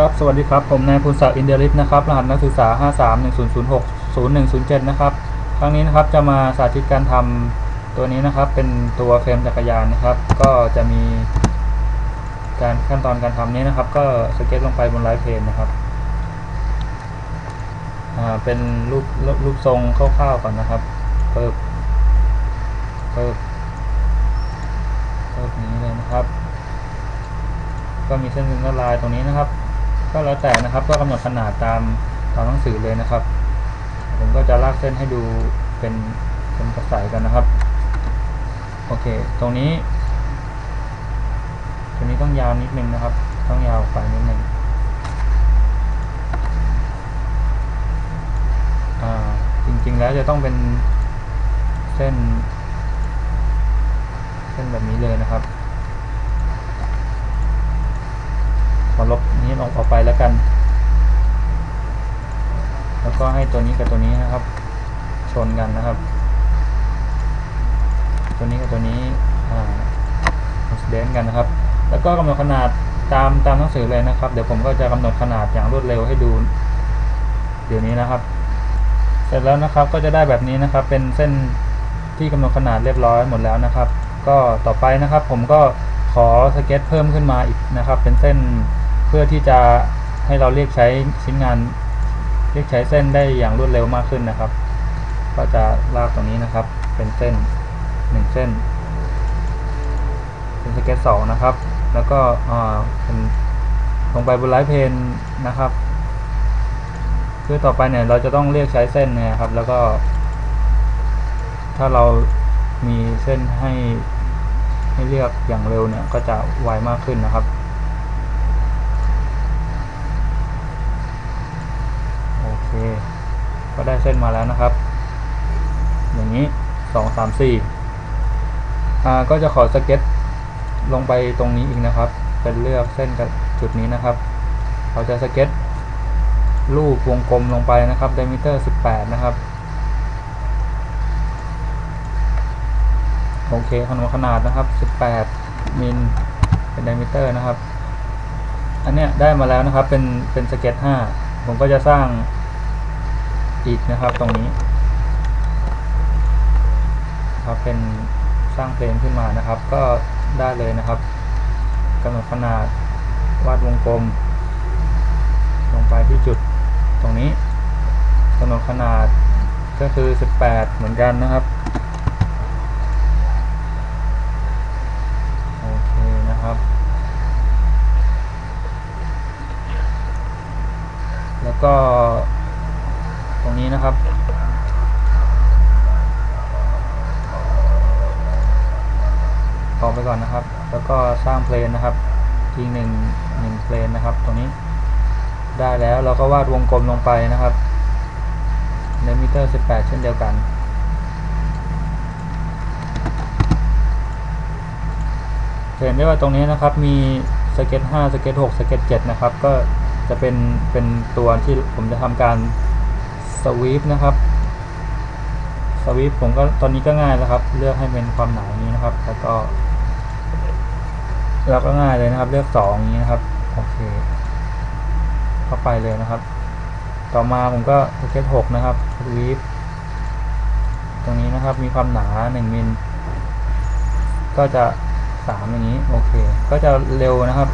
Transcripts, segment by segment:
ครับ สวัสดีครับ ผมนายภูศักดิ์อินเดียริสนะครับ รหัสนักศึกษา 5310060107 นะครับ ครั้งนี้นะครับจะมาสาธิตการทำตัวนี้นะครับ เป็นตัวเฟรมจักรยานนะครับ ก็จะมี การขั้นตอนการทำนี้นะครับ ก็สเก็ตลงไปบนไลฟ์เพนนะครับ อ่า เป็นรูปรูปรูปทรงคร่าวๆก่อนนะครับ เพิ่มเพิ่มเพิ่มนี้เลยนะครับก็มีเส้นเส้นลายตรงนี้นะครับ ก็แล้วแต่นะครับ ก็กำหนดขนาดตามตามหนังสือเลยนะครับ ผมก็จะลากเส้นให้ดูเป็นเป็นกระสายกันนะครับ โอเค ตรงนี้ ตรงนี้ต้องยาวนิดนึงนะครับ ต้องยาวไปนิดนึงอ่าจริงๆแล้วจะต้องเป็นเส้น เส้นแบบนี้เลยนะครับขอลบ นี้ลงออกไปแล้วกัน แล้วก็ให้ตัวนี้กับตัวนี้นะครับ ชนกันนะครับ ตัวนี้กับตัวนี้อ่าเดนกันนะครับ แล้วก็กำหนดขนาดตามตามหนังสือเลยนะครับ เดี๋ยวผมก็จะกำหนดขนาดอย่างรวดเร็วให้ดู เดี๋ยวนี้นะครับ เสร็จแล้วนะครับก็จะได้แบบนี้นะครับ เป็นเส้นที่กำหนดขนาดเรียบร้อยหมดแล้วนะครับ ก็ต่อไปนะครับ ผมก็ขอสเก็ตเพิ่มขึ้นมาอีกนะครับ เป็นเส้น พื่อที่จะให้เราเรียกใช้ชิ้นงาน เรียกใช้เส้นได้อย่างรวดเร็วมากขึ้นนะครับ ก็จะลากตรงนี้นะครับ เป็นเส้นหนึ่งเส้น เป็นสเก็ตสองนะครับ แล้วก็อ่าเป็นลงไปบนไลท์เพนนะครับคือต่อไปเนี่ยเราจะต้องเรียกใช้เส้นนี่ยครับ แล้วก็ ถ้าเรามีเส้นให้ให้เรียกอย่างเร็วเนี่ยก็จะไวมากขึ้นนะครับ โอเค ก็ได้เส้นมาแล้วนะครับ อย่างนี้สองสามสี่อ่าก็จะขอสเก็ตลงไปตรงนี้อีกนะครับ เป็นเลือกเส้นกับจุดนี้นะครับ เราจะสเก็ตรูปวงกลมลงไปนะครับ diameter 18 นะครับ โอเคขนมขนาดนะครับ 18 มิลเป็น diameter นะครับ อันเนี้ยได้มาแล้วนะครับเป็นเป็นสเก็ต 5 ผมก็จะสร้าง อีกนะครับตรงนี้ครับเป็นสร้างเพลงขึ้นมานะครับ ก็ได้เลยนะครับกำหนดขนาดวาดวงกลม ลงไปที่จุดตรงนี้กำหนดขนาดก็คือ 18 เหมือนกันนะครับโอเคนะครับ แล้วก็ ตรงนี้นะครับพอไปก่อนนะครับ แล้วก็สร้างเพลนนะครับอีกหนึ่งหนึ่งเพลนนะครับ ตรงนี้ ได้แล้วเราก็วาดวงกลมลงไปนะครับในมิเตอร์ 18 เช่นเดียวกันเห็นได้ว่าตรงนี้นะครับมีสเก็ต5สเก็ต6สเก็ต7นะครับ ก็จะเป็นเป็นตัวที่ผมจะทำการ สวีปนะครับสวีปผมก็ตอนนี้ก็ง่ายแล้วครับ เลือกให้เป็นความหนาอย่างนี้นะครับ แล้วก็เราก็ง่ายเลยนะครับ เลือก2อย่างนี้นะครับโอเคเข้าไปเลยนะครับ ต่อมาผมก็สเก็ต6นะครับวีฟตรงนี้นะครับมีความหนา1มิลก็จะ3อย่างนี้โอเค ก็จะเร็วนะครับ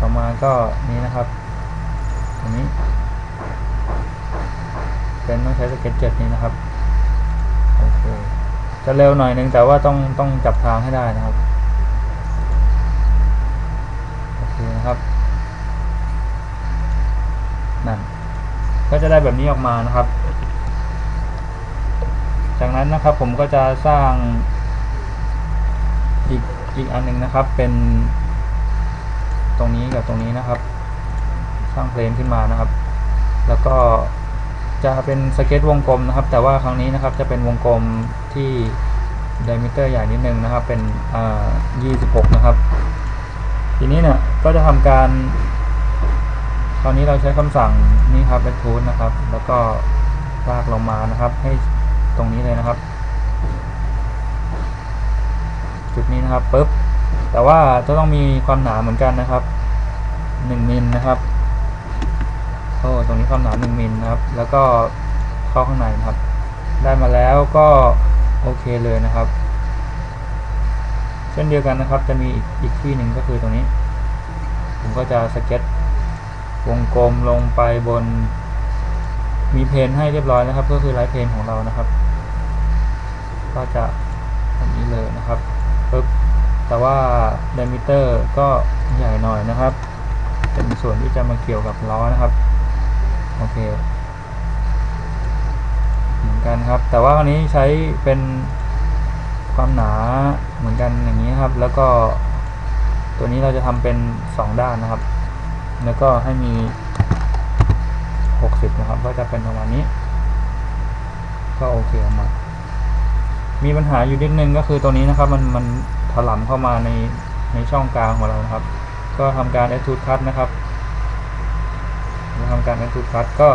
ต่อมาก็นี้นะครับตรงนี้ เป็นต้องใช้สเก็ต7นี้นะครับโอเคจะเร็วหน่อยนึงแต่ว่าต้องต้องจับทางให้ได้นะครับโอเคนะครับนั่นก็จะได้แบบนี้ออกมานะครับ จากนั้นนะครับผมก็จะสร้างอีกอีกอันหนึ่งนะครับเป็นตรงนี้กับตรงนี้นะครับ สร้างเพลนขึ้นมานะครับ แล้วก็ จะเป็นสเก็ตวงกลมนะครับ แต่ว่าครั้งนี้นะครับจะเป็นวงกลมที่ดิเมเตอร์ใหญ่นิดนึงนะครับ เป็นอ่า26 นะครับ ทีนี้เนี่ยก็จะทำการ คราวนี้เราใช้คำสั่งนี้ครับ recruit นะครับ แล้วก็ลากลงมานะครับ ให้ตรงนี้เลยนะครับ จุดนี้นะครับปุ๊บแต่ว่าจะต้องมีความหนาเหมือนกันนะครับหนึ่งมิลนะครับ โอ้ตรงนี้ความหนาหนึ่งมิลนะครับ แล้วก็เข้าข้างในนะครับ ได้มาแล้วก็โอเคเลยนะครับ เช่นเดียวกันนะครับ จะมีอีกที่หนึ่งก็คือตรงนี้ ผมก็จะสเก็ตวงกลมลงไปบน มีเพนให้เรียบร้อยนะครับ ก็คือไลท์เพนของเรานะครับ ก็จะแบบนี้เลยนะครับปึ๊บแต่ว่าไดมิเตอร์ก็ใหญ่หน่อยนะครับ เป็นส่วนที่จะมาเกี่ยวกับล้อนะครับ โอเค เหมือนกันครับ แต่ว่าอันนี้ใช้เป็นความหนาเหมือนกันอย่างนี้ครับ แล้วก็ตัวนี้เราจะทำเป็นสองด้านนะครับ แล้วก็ให้มี 60 นะครับ ก็จะเป็นประมาณนี้ ก็โอเคออกมา มีปัญหาอยู่นิดนึงก็คือตัวนี้นะครับ มันมันถลำเข้ามาในในช่องกลางของเรานะครับ ก็ทำการ extrude cut นะครับ ทำการ extrude cut ก็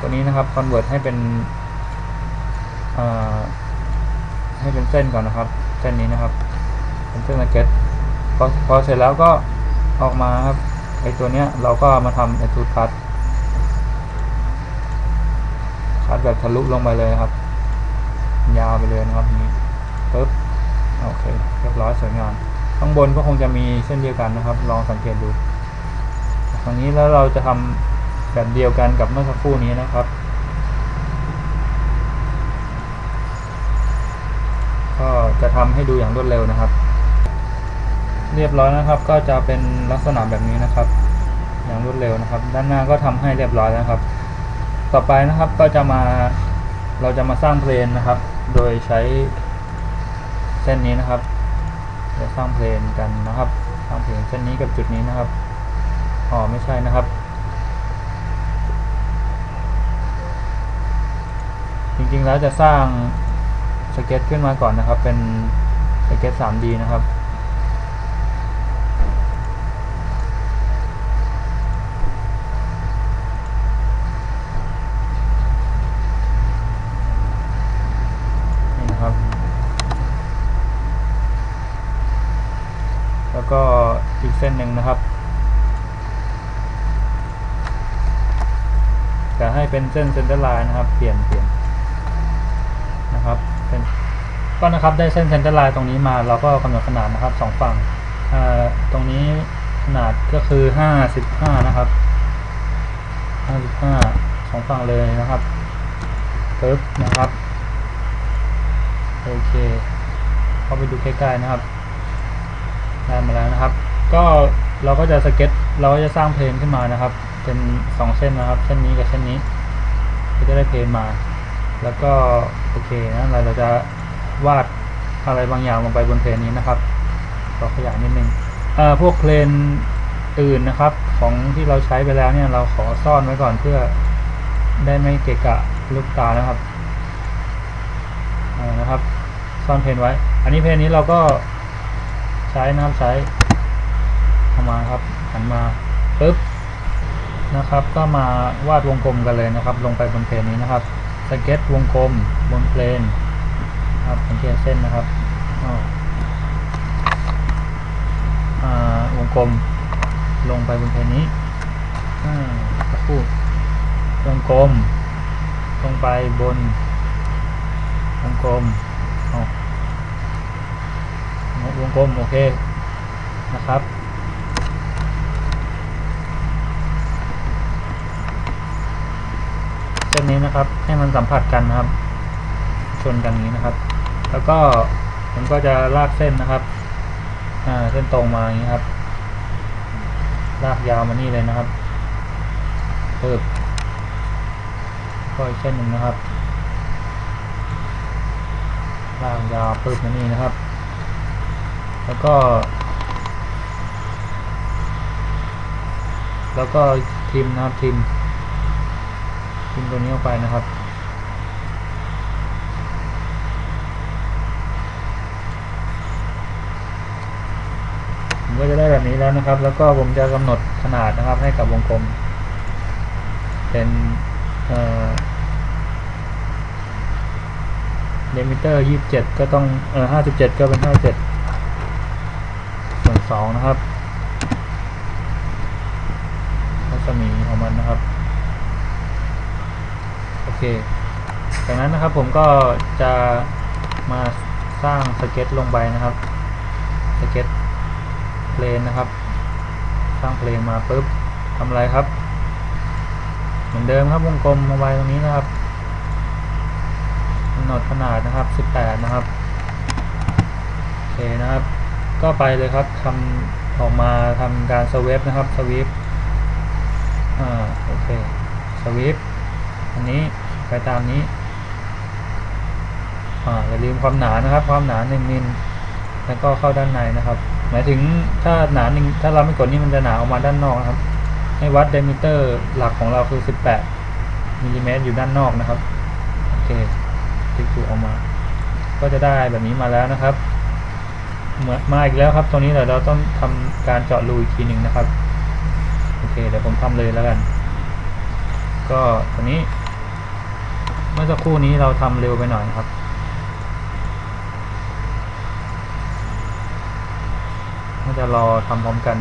ตัวนี้นะครับ convert ให้เป็นให้เป็นเส้นก่อนนะครับ เส้นนี้นะครับ เป็นเส้นสเก็ตพอพอเสร็จแล้วก็ออกมาครับไอตัวเนี้ยเราก็มาทำ extrude cut คัดแบบทะลุลงไปเลยครับ ยาวไปเลยนะครับนี้ปึ๊บโอเคเรียบร้อยสวยงามข้างบนก็คงจะมีเส้นเดียวกันนะครับ ลองสังเกตดูตรงนี้แล้วเราจะทำ แบบเดียวกันกับเมื่อสักครู่นี้นะครับ ก็จะทำให้ดูอย่างรวดเร็วนะครับ เรียบร้อยนะครับ ก็จะเป็นลักษณะแบบนี้นะครับ อย่างรวดเร็วนะครับ ด้านหน้าก็ทำให้เรียบร้อยแล้วนะครับ ต่อไปนะครับก็จะมาเราจะมาสร้างเพลนนะครับ โดยใช้เส้นนี้นะครับจะสร้างเพลนกันนะครับ สร้างเพลนเส้นนี้กับจุดนี้นะครับอ๋อไม่ใช่นะครับ จริงๆแล้วจะสร้างสเก็ตขึ้นมาก่อนนะครับ เป็นสเก็ต 3D นะครับ นี่นะครับ แล้วก็อีกเส้นหนึ่งนะครับจะให้เป็นเส้นเซนเตอร์ไลน์นะครับ เปลี่ยนเปลี่ยนนะครับเป็น ก็นะครับได้เส้นเซนเตอร์ไลน์ตรงนี้มาเราก็กำหนดขนาดนะครับสองฝั่งตรงนี้ขนาดก็คือห้าสิบห้านะครับห้าสิบห้าสองฝั่งเลยนะครับปึ๊บนะครับโอเคเข้าไปดูใกล้ๆนะครับได้มาแล้วนะครับ ก็เราก็จะสเก็ตเราก็จะสร้างเพลนขึ้นมานะครับ เป็นสองเส้นนะครับ เส้นนี้กับเส้นนี้ก็จะได้เพลนมา แล้วก็โอเคนะเราเราจะ วาดอะไรบางอย่างลงไปบนเพลนนี้นะครับขอขยายนิดนึงพวกเพลนอื่นนะครับ ของที่เราใช้ไปแล้วเนี่ยเราขอซ่อนไว้ก่อนเพื่อได้ไม่เกะกะลูกตานะครับนะครับ ซ่อนเพนไว้ อันนี้เพนนี้เราก็ใช้นะครับใช้เอามาครับหันมาปึ๊บนะครับ ก็มาวาดวงกลมกันเลยนะครับ ลงไปบนเพนนี้นะครับสเก็ตวงกลมบนเพลน ครับสังเกตเส้นนะครับอ่าวงกลมลงไปบนเพนนี้อ่าสักครู่วงกลม ลงไปบนวงกลมอ๋อวงกลม โอเคนะครับเส้นนี้นะครับให้มันสัมผัสกันนะครับ ชนกันนี้นะครับ แล้วก็ผมก็จะลากเส้นนะครับอ่าเส้นตรงมาอย่างนี้ครับ ลากยาวมานี่เลยนะครับเพิ่มก็อีกเส้นหนึ่งนะครับ ลากยาวปึ๊บมานี่นะครับ แล้วก็ แล้วก็ทิมนะครับทิมทิมตัวนี้ออกไปนะครับ ก็จะได้แบบนี้แล้วนะครับ แล้วก็ผมจะกำหนดขนาดนะครับให้กับวงกลม เป็นเอ่อเดมิเตอร์ยี่สิบเจ็ดก็ต้องเออห้าสิบเจ็ดก็เป็นห้าเจ็ดส่วนสองนะครับรัศมีของมันนะครับ โอเค จากนั้นนะครับผมก็จะมาสร้างสเก็ตลงไปนะครับสเก็ต เพลนนะครับ สร้างเพลนมาปุ๊บทำอะไรครับ เหมือนเดิมครับวงกลมมาไว้ตรงนี้นะครับกำหนดขนาดนะครับ 18 นะครับโอเคนะครับ ก็ไปเลยครับทำออกมาทำการสว p นะครับสวีปอ่าโอเคสวีปอันนี้ไปตามนี้อ่าอย่าลืมความหนานะครับ ความหนา1มิลแล้วก็เข้าด้านในนะครับ หมายถึงถ้าหนาหนึ่งถ้าเราไม่กดนี่มันจะหนาออกมาด้านนอกนะครับ ให้วัดเดมิเตอร์หลักของเราคือ 18มิลลิเมตรอยู่ด้านนอกนะครับโอเคคลิกถูกออกมา ก็จะได้แบบนี้มาแล้วนะครับเหมือนมาอีกแล้วครับ ตรงนี้เดี๋ยวเราต้องทำการเจาะรูอีกทีหนึ่งนะครับโอเคเดี๋ยวผมทำเลยแล้วกัน ก็ตัวนี้ เมื่อสักครู่นี้เราทำเร็วไปหน่อยครับ น่า จะรอทำพร้อมกัน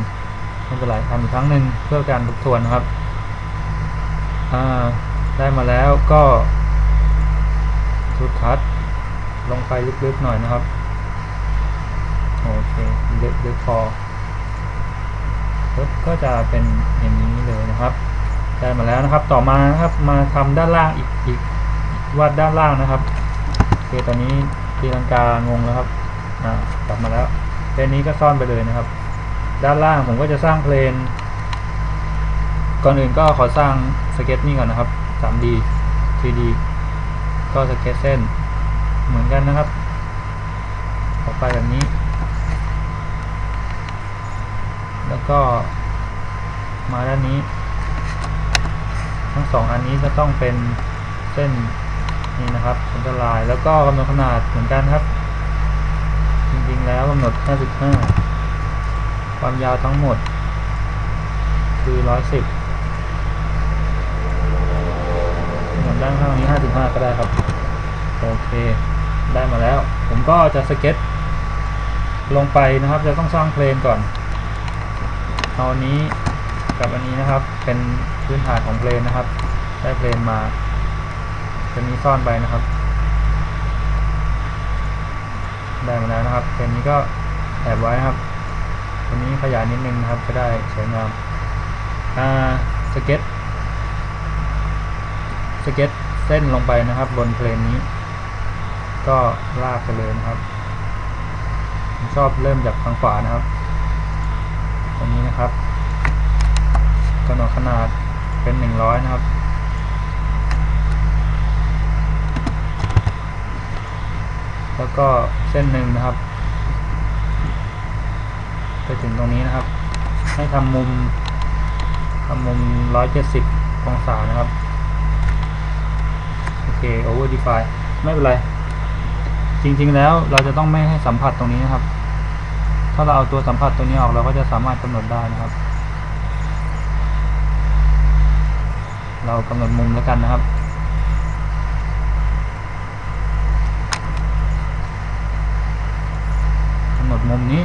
ไม่เป็นไรทำอีกครั้งหนึ่งเพื่อการทบทวนนะครับอ่าได้มาแล้วก็ชุดคัดลงไปลึกๆหน่อยนะครับ โอเคลึกลึกพอปึ๊บก็จะเป็นอย่างนี้เลยนะครับ ได้มาแล้วนะครับ ต่อมานะครับมาทำด้านล่างอีกอีกวาดด้านล่างนะครับโอเคตอนนี้ตีลังกางงแล้วครับ อ่ากลับมาแล้ว เพลนนี้ก็ซ่อนไปเลยนะครับ ด้านล่างผมก็จะสร้างเพลนก่อนอื่นก็ขอสร้างสเก็ตนี่ก่อนนะครับ 3D 3D ก็สเก็ตเส้นเหมือนกันนะครับ ออกไปแบบนี้ แล้วก็มาด้านนี้ ทั้งสองอันนี้จะต้องเป็นเส้นนี่นะครับเส้นลาย แล้วก็กำหนดขนาดเหมือนกันครับ แล้วกำหนด 55 ความยาวทั้งหมด คือ 110หมือนด้านข้างนี้ 55 ก็ได้ครับ โอเค ได้มาแล้ว ผมก็จะสเก็ต ลงไปนะครับ จะต้องสร้างเพลนก่อน เอาอันนี้กับอันนี้นะครับ เป็นพื้นฐานของเพลนนะครับ ได้เพลนมาจะมีซ่อนไปนะครับ ได้มาแล้วนะครับเพลนนี้ก็แอบไว้นะครับตัวนี้ขยายนิดนึงนะครับจะได้สวยงามอ่าสเก็ตสเก็ตเส้นลงไปนะครับ บนเพลนนี้ ก็ลากไปเลยนะครับผมชอบเริ่มจากทางขวานะครับตรงนี้นะครับกำหนดขนาดเป็นหนึ่งร้อยนะครับ แล้วก็เส้นหนึ่งนะครับ ไปถึงตรงนี้นะครับ ให้ทำมุมทำมุมร้อยเจ็ดสิบองศานะครับ โอเค over define ไม่เป็นไร จริงๆแล้วเราจะต้องไม่ให้สัมผัสตรงนี้นะครับ ถ้าเราเอาตัวสัมผัสตัวนี้ออกเราก็จะสามารถกำหนดได้นะครับ เรากำหนดมุมแล้วกันนะครับ กำหนด มุมนี้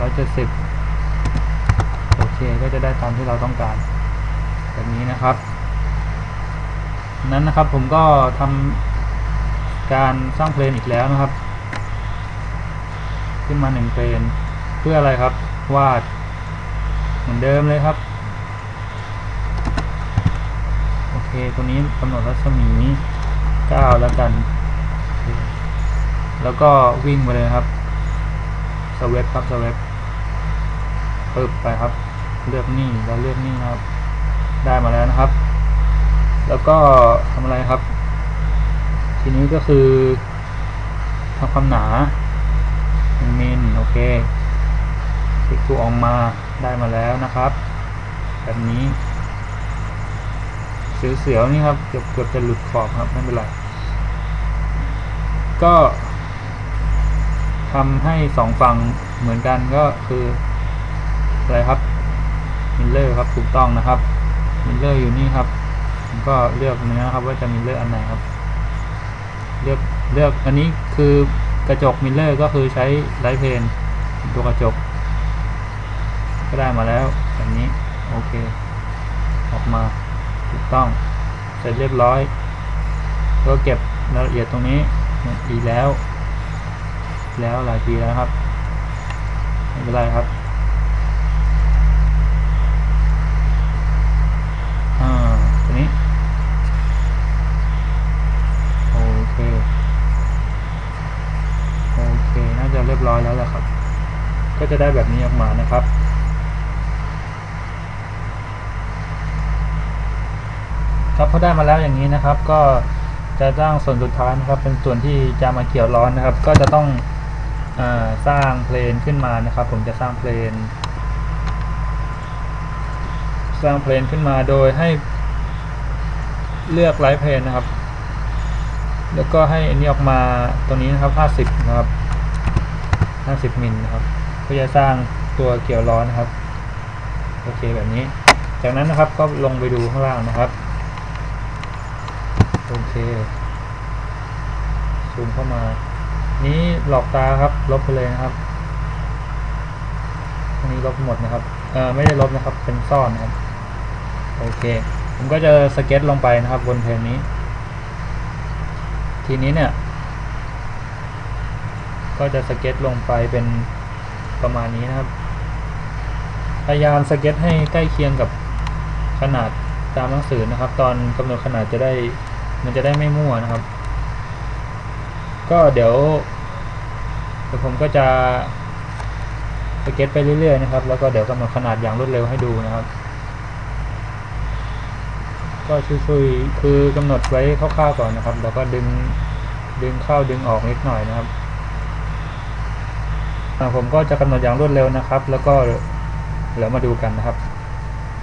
ร้อยเจ็ดสิบโอเคก็จะได้ตามที่เราต้องการแบบนี้นะครับ นั้นนะครับผมก็ทำการสร้างเพลนอีกแล้วนะครับ ขึ้นมาหนึ่งเพลนเพื่ออะไรครับ วาดเหมือนเดิมเลยครับโอเคตัวนี้กำหนดรัศมี9แล้วกัน แล้วก็วิ่งไปเลยครับสเวปครับสเวปปึ๊บไปครับ เลือกนี่แล้วเลือกนี่ครับ ได้มาแล้วนะครับ แล้วก็ทำอะไรครับ ทีนี้ก็คือทำความหนาหนึ่งมิลโอเคคลิกตัวออกมาได้มาแล้วนะครับ แบบนี้เสียวๆนี่ครับเกือบเกือบจะหลุดขอบครับไม่เป็นไรก็ ทำให้สองฝั่งเหมือนกันก็คืออะไรครับมิลเลอร์ครับถูกต้องนะครับมิลเลอร์อยู่นี่ครับผมก็เลือกเนื้อครับว่าจะมิลเลอร์อันไหนครับ เลือกเลือกอันนี้คือกระจกมิลเลอร์ก็คือใช้ไลท์เพนตัวกระจก ก็ได้มาแล้วแบบนี้โอเค ออกมาถูกต้องเสร็จเรียบร้อยก็เก็บรายละเอียดตรงนี้อีกแล้ว แล้วหลายทีแล้วครับไม่เป็นไรครับอ่าตัวนี้โอเคโอเคน่าจะเรียบร้อยแล้วแหละครับ ก็จะได้แบบนี้ออกมานะครับครับพอได้มาแล้วอย่างนี้นะครับ ก็จะสร้างส่วนสุดท้ายนะครับ เป็นส่วนที่จะมาเกี่ยวร้อนนะครับ ก็จะต้อง สร้างเพลนขึ้นมานะครับ ผมจะสร้างเพลน สร้างเพลนขึ้นมาโดยให้เลือกไลท์เพลนนะครับ แล้วก็ให้อันนี้ออกมาตัวนี้นะครับ 50 นะครับ 50มิลนะครับเพื่อจะสร้างตัวเกี่ยวร้อนนะครับ โอเคแบบนี้ จากนั้นนะครับก็ลงไปดูข้างล่างนะครับ โอเคซูมเข้ามา นี้หลอกตาครับ ลบไปเลยนะครับอันนี้ลบหมดนะครับเอ่อไม่ได้ลบนะครับ เป็นซ่อนนะครับ โอเค ผมก็จะสเก็ตลงไปนะครับ บนเพลนนี้ ทีนี้เนี่ย ก็จะสเก็ตลงไปเป็นประมาณนี้นะครับ พยายามสเก็ตให้ใกล้เคียงกับขนาดตามหนังสือนะครับ ตอนกำหนดขนาดจะได้ มันจะได้ไม่มั่วนะครับ ก็เดี๋ยวเดี๋ยวผมก็จะสเก็ตไปเรื่อยๆนะครับ แล้วก็เดี๋ยวกำหนดขนาดอย่างรวดเร็วให้ดูนะครับ ก็ช่วยๆคือกำหนดไว้คร่าวๆก่อนนะครับ แล้วก็ดึงดึงเข้าดึงออกนิดหน่อยนะครับผมก็จะกำหนดอย่างรวดเร็วนะครับ แล้วก็เดี๋ยวมาดูกันนะครับ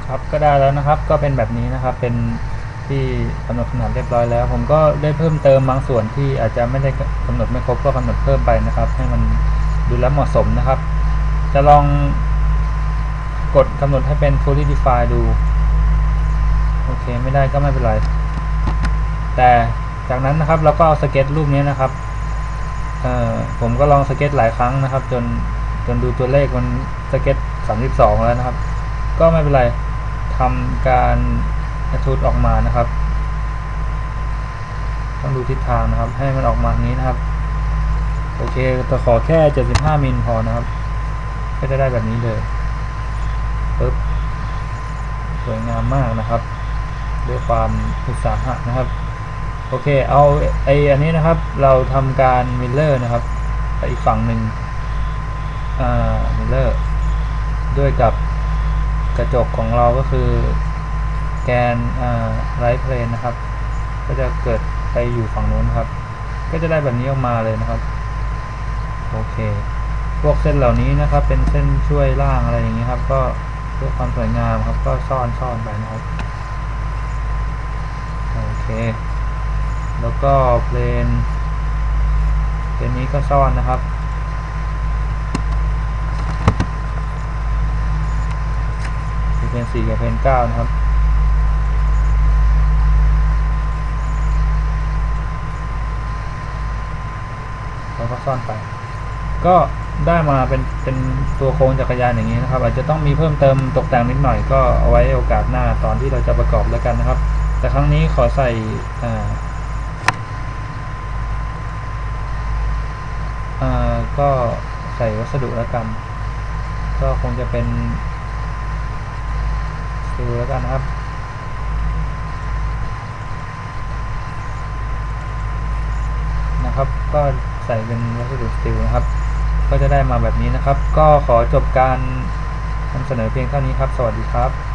ครับก็ได้แล้วนะครับ ก็เป็นแบบนี้นะครับเป็น ที่กำหนดขนาดเรียบร้อยแล้ว ผมก็ได้เพิ่มเติมบางส่วนที่อาจจะไม่ได้กำหนดไม่ครบก็กำหนดเพิ่มไปนะครับ ให้มันดูแลเหมาะสมนะครับ จะลองกดกำหนดให้เป็น fully define ดู โอเคไม่ได้ก็ไม่เป็นไร แต่จากนั้นนะครับเราก็เอาสเก็ตรูปนี้นะครับเอ่อผมก็ลองสเก็ตหลายครั้งนะครับ จนจนดูตัวเลขมันสเก็ต32 แล้วนะครับ ก็ไม่เป็นไรทำการ ทูดออกมานะครับ ต้องดูทิศทางนะครับ ให้มันออกมาอย่างนี้นะครับ โอเคแต่ขอแค่ 75 มิลพอนะครับ ก็จะได้แบบนี้เลยปึ๊บสวยงามมากนะครับ ด้วยความอุตสาหะนะครับ โอเค เอาไออันนี้นะครับ เราทำการมิลเลอร์นะครับไปอีกฝั่งหนึ่งอ่ามิลเลอร์ด้วยกับกระจกของเราก็คือ แกนไรท์เพลนนะครับ ก็จะเกิดไปอยู่ฝั่งนู้นครับ ก็จะได้แบบนี้ออกมาเลยนะครับ โอเค พวกเส้นเหล่านี้นะครับ เป็นเส้นช่วยล่างอะไรอย่างนี้ครับ ก็เพื่อความสวยงามครับ ก็ซ่อนซ่อนไปนะครับ โอเค แล้วก็เพลนเพลนนี้ก็ซ่อนนะครับเพลนสี่กับเพลนเก้านะครับ แล้วก็ซ่อนไป ก็ได้มาเป็นเป็นตัวโครงจักรยานอย่างนี้นะครับ อาจจะต้องมีเพิ่มเติมตกแต่งนิดหน่อยก็เอาไว้โอกาสหน้าตอนที่เราจะประกอบแล้วกันนะครับ แต่ครั้งนี้ขอใส่อ่าก็ใส่วัสดุแล้วกัน ก็คงจะเป็นสติลแล้วกันนะครับนะครับก็ ใส่เป็นวัสดุสตีลนะครับ ก็จะได้มาแบบนี้นะครับ ก็ขอจบการนำเสนอเพียงเท่านี้ครับ สวัสดีครับ